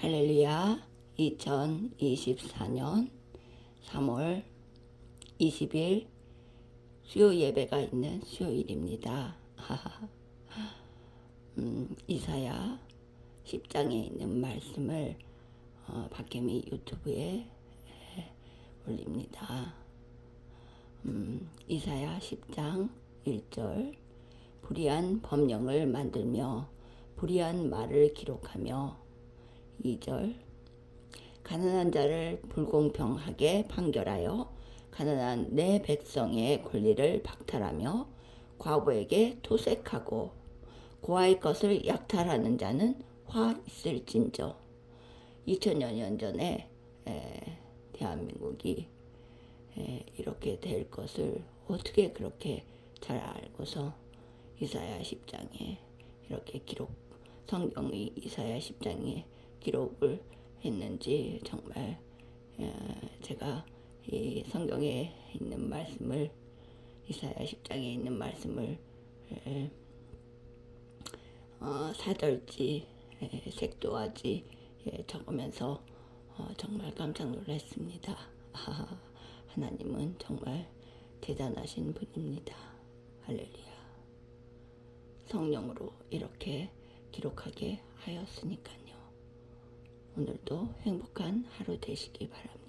할렐루야 2024년 3월 20일 수요 예배가 있는 수요일입니다. 음, 이사야 10장에 있는 말씀을 어, 박개미 유튜브에 에, 올립니다. 음, 이사야 10장 1절 불의한 법령을 만들며 불의한 말을 기록하며 2절. 가난한 자를 불공평하게 판결하여 가난한 내 백성의 권리를 박탈하며 과부에게 토색하고 고아의 것을 약탈하는 자는 화 있을진저. 2000여 년 전에 에, 대한민국이 에, 이렇게 될 것을 어떻게 그렇게 잘 알고서 이사야 10장에 이렇게 기록 성경의 이사야 10장에 기록을 했는지 정말 어, 제가 이 성경에 있는 말씀을 이사야 10장에 있는 말씀을 에, 어, 사절지 에, 색도하지 예, 적으면서 어, 정말 깜짝 놀랐습니다. 아, 하나님은 정말 대단하신 분입니다. 할렐루야. 성령으로 이렇게 기록하게 하였으니까요. 오늘도 행복한 하루 되시기 바랍니다.